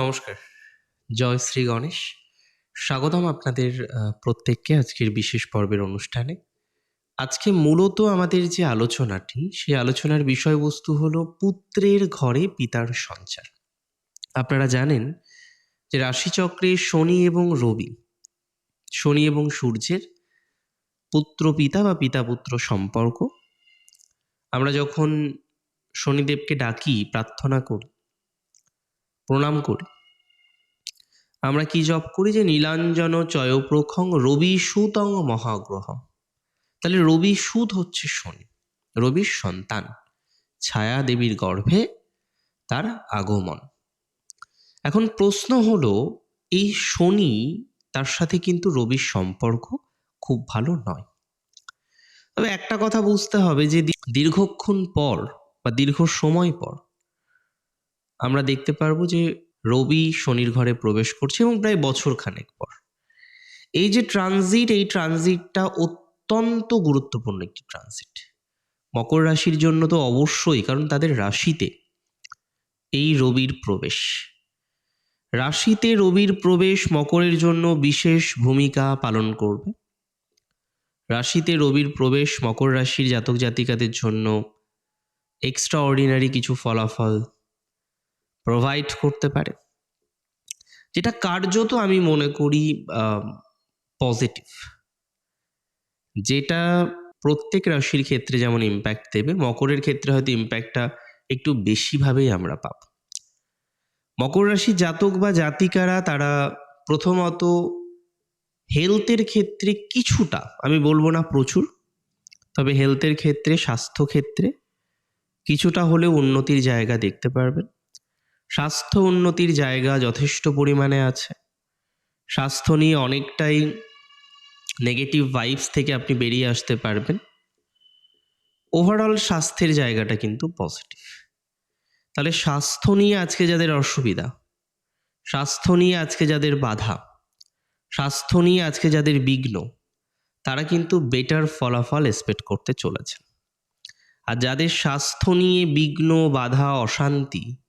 নমস্কার। জয় শ্রী গণেশ। স্বাগতম আপনাদের প্রত্যেককে আজকের বিশেষ পর্বের অনুষ্ঠানে। আজকে মূলত আমাদের যে আলোচনাটি, সেই আলোচনার বিষয়বস্তু হলো পুত্রের ঘরে পিতার সঞ্চার। আপনারা জানেন যে রাশিচক্রে শনি এবং রবি, শনি এবং সূর্যের পুত্র পিতা বা পিতা পুত্র সম্পর্ক। আমরা যখন শনিদেবকে ডাকি, প্রার্থনা করি প্রণাম করি। আমরা কি জপ করি যে নীলাঞ্জন চয়প্রখং রবি সুতং মহাগ্রহ তাহলে রবি সুত হচ্ছে শনি, রবির সন্তান, ছায়া দেবীর গর্ভে তার আগমন। এখন প্রশ্ন হলো, এই শনি তার সাথে কিন্তু রবির সম্পর্ক খুব ভালো নয়। তবে একটা কথা বুঝতে হবে যে দীর্ঘক্ষণ পর বা দীর্ঘ সময় পর আমরা দেখতে পারব যে রবি শনির ঘরে প্রবেশ করছে এবং প্রায় বছর খানেক পর। এই যে ট্রানজিট এই ট্রানজিটটা অত্যন্ত গুরুত্বপূর্ণ একটি ট্রানজিট মকর রাশির জন্য তো অবশ্যই, কারণ তাদের রাশিতে এই রবির প্রবেশ। রাশিতে রবির প্রবেশ মকরের জন্য বিশেষ ভূমিকা পালন করবে। রাশিতে রবির প্রবেশ মকর রাশির জাতক জাতিকাদের জন্য এক্সট্রা অর্ডিনারি কিছু ফলাফল প্রোভাইড করতে পারে। যেটা কার্যত আমি মনে করি পজিটিভ যেটা প্রত্যেক রাশির ক্ষেত্রে যেমন ইম্প্যাক্ট দেবে, মকরের ক্ষেত্রে হয়তো ইম্প্যাক্টটা একটু বেশিভাবেই আমরা পাব। মকর রাশি জাতক বা জাতিকারা, তারা প্রথমত হেলথের ক্ষেত্রে কিছুটা, আমি বলব না প্রচুর, তবে হেলথের ক্ষেত্রে, স্বাস্থ্য ক্ষেত্রে কিছুটা হলেও উন্নতির জায়গা দেখতে পারবেন। স্বাস্থ্য উন্নতির জায়গা যথেষ্ট পরিমাণে আছে। স্বাস্থ্য নিয়ে অনেকটাই নেগেটিভ ভাইবস থেকে আপনি বেরিয়ে আসতে পারবেন। ওভারঅল স্বাস্থ্যের জায়গাটা কিন্তু পজিটিভ তাহলে স্বাস্থ্য নিয়ে আজকে যাদের অসুবিধা, স্বাস্থ্য নিয়ে আজকে যাদের বাধা, স্বাস্থ্য নিয়ে আজকে যাদের বিঘ্ন, তারা কিন্তু বেটার ফলাফল এক্সপেক্ট করতে চলেছে আর যাদের স্বাস্থ্য নিয়ে বিঘ্ন, বাধা, অশান্তি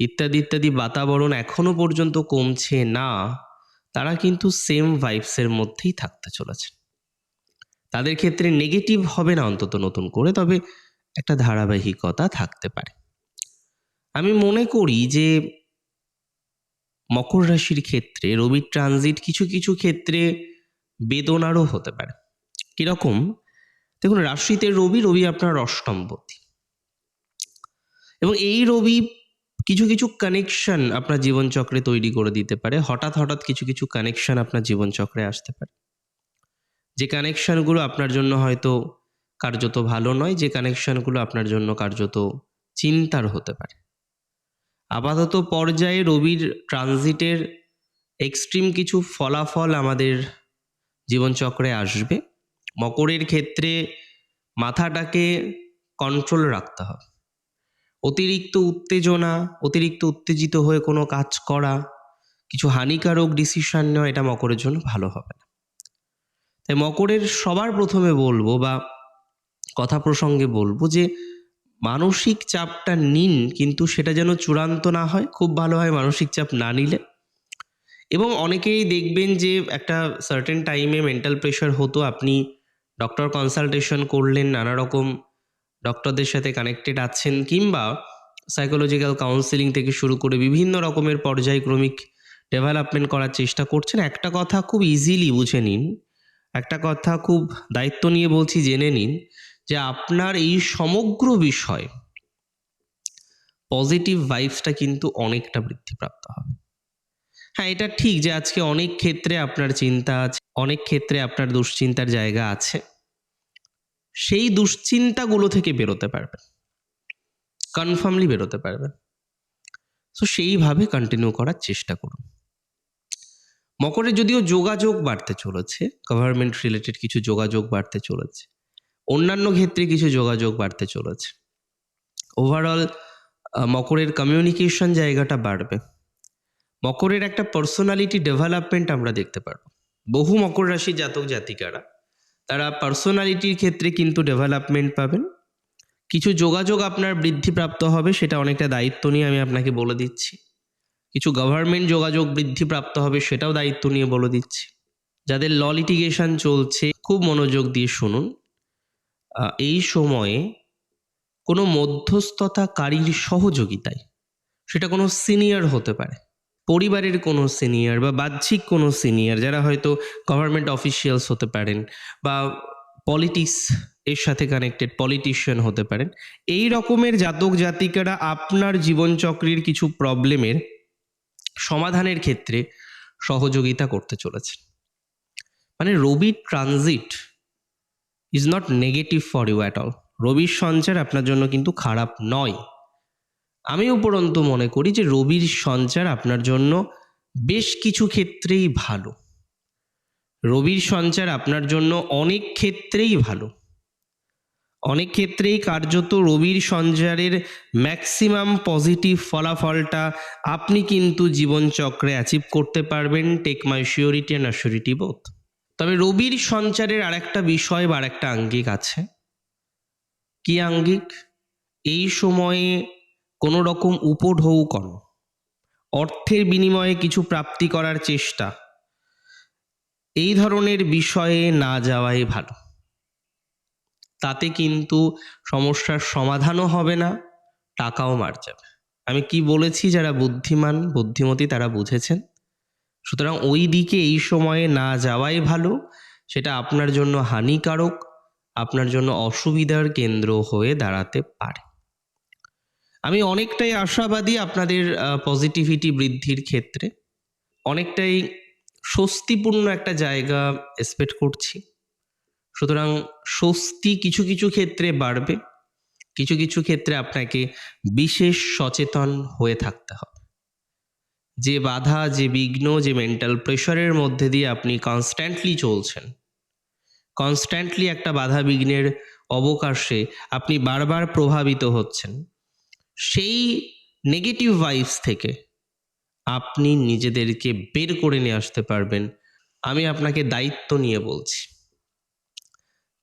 ইত্যাদি ইত্যাদি বাতাবরণ এখনও পর্যন্ত কমছে না। তারা কিন্তু সেম ভাইবসের মধ্যেই থাকতে চলেছে তাদের ক্ষেত্রে নেগেটিভ হবে না অন্তত নতুন করে, তবে একটা ধারাবাহিকতা থাকতে পারে। আমি মনে করি যে মকর রাশির ক্ষেত্রে রবির ট্রানজিট কিছু কিছু ক্ষেত্রে বেদনারও হতে পারে। কীরকম? দেখুন, রাশিতে রবি রবি আপনার অষ্টমপতি এবং এই রবি কিছু কিছু কানেকশন আপনার জীবনচক্রে তৈরি করে দিতে পারে। হঠাৎ হঠাৎ কিছু কিছু কানেকশন আপনার জীবনচক্রে আসতে পারে। যে কানেকশনগুলো আপনার জন্য হয়তো কার্যত ভালো নয়, যে কানেকশনগুলো আপনার জন্য কার্যত চিন্তার হতে পারে। আপাতত পর্যায়ে রবির ট্রানজিটের এক্সট্রিম কিছু ফলাফল আমাদের জীবনচক্রে আসবে। মকরের ক্ষেত্রে মাথাটাকে কন্ট্রোল রাখতে হবে। অতিরিক্ত উত্তেজনা, অতিরিক্ত উত্তেজিত হয়ে কোনো কাজ করা, কিছু হানিকারক ডিসিশন নেওয়া, এটা মকরের জন্য ভালো হবে না। তাই মকরের সবার প্রথমে বলব বা কথা প্রসঙ্গে বলব যে, মানসিক চাপটা নিন, কিন্তু সেটা যেন চূড়ান্ত না হয়, খুব ভালো হয় মানসিক চাপ না নিলে। এবং অনেকেই দেখবেন যে, একটা সার্টেন টাইমে মেন্টাল প্রেশার হতো, আপনি ডক্টর কনসালটেশন করলেন, নানা রকম ডক্টরদের সাথে কানেক্টেড আছেন কিংবা সাইকোলজিক্যাল কাউন্সেলিং থেকে শুরু করে বিভিন্ন রকমের পর্যায়ক্রমিক ডেভেলপমেন্ট করার চেষ্টা করছেন। একটা কথা খুব ইজিলি বুঝে নিন, একটা কথা খুব দায়িত্ব নিয়ে বলছি, জেনে নিন যে আপনার এই সমগ্র বিষয় পজিটিভ ভাইবসটা কিন্তু অনেকটা বৃদ্ধিপ্রাপ্ত হবে। হ্যাঁ এটা ঠিক যে আজকে অনেক ক্ষেত্রে আপনার চিন্তা আছে, অনেক ক্ষেত্রে আপনার দুশ্চিন্তার জায়গা আছে। সেই দুশ্চিন্তাগুলো থেকে বেরোতে পারবেন। কনফার্মলি বেরোতে পারবেন। সো সেইভাবে কন্টিনিউ করার চেষ্টা করুন। মকরে যদিও যোগাযোগ বাড়তে চলেছে গভর্নমেন্ট রিলেটেড কিছু যোগাযোগ বাড়তে চলেছে, অন্যান্য ক্ষেত্রে কিছু যোগাযোগ বাড়তে চলেছে। ওভারঅল মকরের কমিউনিকেশন জায়গাটা বাড়বে। মকরের একটা পার্সোনালিটি ডেভেলপমেন্ট আমরা দেখতে পারব। বহু মকর রাশি জাতক জাতিকারা তারা পার্সোনালিটির ক্ষেত্রে কিন্তু ডেভেলপমেন্ট পাবেন। কিছু যোগাযোগ আপনার বৃদ্ধিপ্রাপ্ত হবে, সেটা অনেকটা দায়িত্ব নিয়ে আমি আপনাকে বলে দিচ্ছি। কিছু গভর্নমেন্ট যোগাযোগ বৃদ্ধি প্রাপ্ত হবে, সেটাও দায়িত্ব নিয়ে বলে দিচ্ছি। যাদের ল লিটিগেশন চলছে, খুব মনোযোগ দিয়ে শুনুন। এই সময়ে কোনো মধ্যস্থতাকারীর সহযোগিতায়, সেটা কোনো সিনিয়র হতে পারে। পরিবারের কোনো সিনিয়র বা বাহ্যিক কোনো সিনিয়র যারা হয়তো গভর্নমেন্ট অফিসিয়ালস হতে পারেন বা পলিটিক্স এর সাথে কানেক্টেড পলিটিশিয়ান হতে পারেন, এই রকমের জাতক জাতিকারা আপনার জীবনচক্রের কিছু প্রবলেমের সমাধানের ক্ষেত্রে সহযোগিতা করতে চলেছেন। মানে Ravi transit is not negative for you at all রবির সঞ্চার আপনার জন্য কিন্তু খারাপ নয়। আমি উপরন্তু মনে করি যে রবির সঞ্চার আপনার জন্য বেশ কিছু ক্ষেত্রেই ভালো। রবির সঞ্চার আপনার জন্য অনেক ক্ষেত্রেই ভালো। অনেক ক্ষেত্রেই কার্যত রবির সঞ্চারের ম্যাক্সিমাম পজিটিভ ফলাফলটা আপনি কিন্তু জীবনচক্রে অ্যাচিভ করতে পারবেন take my surety and assurity both তবে রবির সঞ্চারের আরেকটা বিষয় বা আরেকটা আঙ্গিক আছে। কি আঙ্গিক? এই সময়ে কোনো রকম উপঢৌকন অর্থের বিনিময়ে কিছু প্রাপ্তি করার চেষ্টা। এই ধরনের বিষয়ে না যাওয়াই ভালো। তাতে কিন্তু সমস্যার সমাধানও হবে না, টাকাও মার যাবে। আমি কি বলেছি? যারা বুদ্ধিমান, বুদ্ধিমতী তারা বুঝেছেন। সুতরাং ওই দিকে এই সময়ে না যাওয়াই ভালো, সেটা আপনার জন্য হানিকারক, আপনার জন্য অসুবিধার কেন্দ্র হয়ে দাঁড়াতে পারে। আমি অনেকটাই আশাবাদী আপনাদের পজিটিভিটি বৃদ্ধির ক্ষেত্রে। অনেকটাই স্বস্তিপূর্ণ একটা জায়গা এক্সপেক্ট করছি। সুতরাং স্বস্তি কিছু কিছু ক্ষেত্রে বাড়বে, কিছু কিছু ক্ষেত্রে আপনাকে বিশেষ সচেতন হয়ে থাকতে হবে। যে বাধা, যে বিঘ্ন, যে মেন্টাল প্রেশারের মধ্যে দিয়ে আপনি কনস্ট্যান্টলি চলছেন কনস্ট্যান্টলি একটা বাধা বিঘ্নের অবকাশে আপনি বারবার প্রভাবিত হচ্ছেন। সেই নেগেটিভ ভাইবস থেকে আপনি নিজেদেরকে বের করে নিয়ে আসতে পারবেন। আমি আপনাকে দায়িত্ব নিয়ে বলছি।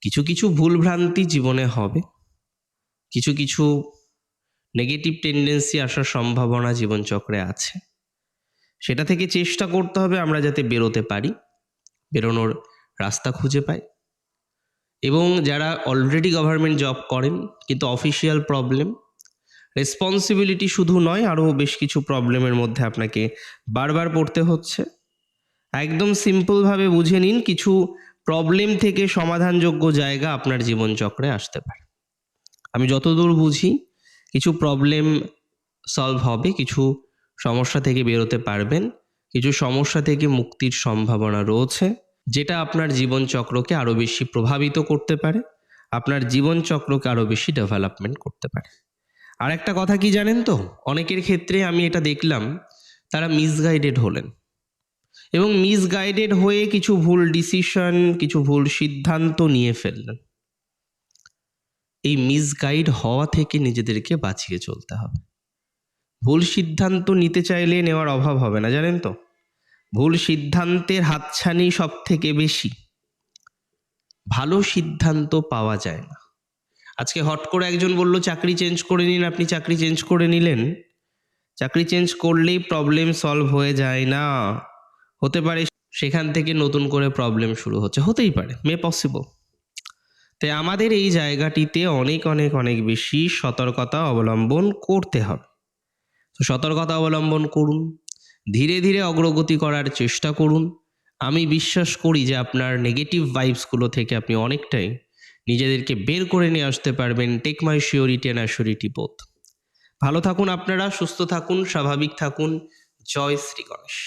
কিছু কিছু ভুলভ্রান্তি জীবনে হবে। কিছু কিছু নেগেটিভ টেন্ডেন্সি আসার সম্ভাবনা জীবনচক্রে আছে। সেটা থেকে চেষ্টা করতে হবে আমরা যাতে বেরোতে পারি, বেরোনোর রাস্তা খুঁজে পাই। এবং যারা অলরেডি গভর্নমেন্ট জব করেন, কিন্তু অফিসিয়াল প্রবলেম রেসপন্সিবিলিটি শুধু নয় আরও বেশ কিছু প্রবলেমের মধ্যে আপনাকে বারবার পড়তে হচ্ছে। একদম সিম্পলভাবে বুঝে নিন, কিছু প্রবলেম থেকে সমাধানযোগ্য জায়গা আপনার জীবনচক্রে আসতে পারে। আমি যতদূর বুঝি, কিছু প্রবলেম সলভ হবে, কিছু সমস্যা থেকে বেরোতে পারবেন, কিছু সমস্যা থেকে মুক্তির সম্ভাবনা রয়েছে, যেটা আপনার জীবনচক্রকে আরও বেশি প্রভাবিত করতে পারে, আপনার জীবনচক্রকে আরও বেশি ডেভেলপমেন্ট করতে পারে। আর একটা কথা কি জানেন তো? অনেকের ক্ষেত্রে আমি এটা দেখলাম, তারা মিসগাইডেড হলেন। এবং মিসগাইডেড হয়ে কিছু ভুল ডিসিশন কিছু ভুল সিদ্ধান্ত নিয়ে ফেললেন। এই মিসগাইড হওয়া থেকে নিজেদেরকে বাঁচিয়ে চলতে হবে। ভুল সিদ্ধান্ত নিতে চাইলে নেওয়ার অভাব হবে না, জানেন তো? ভুল সিদ্ধান্তের হাতছানি সব থেকে বেশি। ভালো সিদ্ধান্ত পাওয়া যায় না। আজকে হট করে একজন বলল, চাকরি চেঞ্জ করে নিন, আপনি চাকরি চেঞ্জ করে নিলেন। চাকরি চেঞ্জ করলেই প্রবলেম সলভ হয়ে যায় না। হতে পারে সেখান থেকে নতুন করে প্রবলেম শুরু হচ্ছে, হতেই পারে মে পসিবল তাই আমাদের এই জায়গাটিতে অনেক অনেক অনেক বেশি সতর্কতা অবলম্বন করতে হবে। তো সতর্কতা অবলম্বন করুন, ধীরে ধীরে অগ্রগতি করার চেষ্টা করুন। আমি বিশ্বাস করি যে আপনার নেগেটিভ ভাইবসগুলো থেকে আপনি অনেকটাই নিজেদেরকে বের করে নিয়ে আসতে পারবেন take my surety and assurity বোধ। ভালো থাকুন আপনারা, সুস্থ থাকুন, স্বাভাবিক থাকুন। জয় শ্রী গণেশ।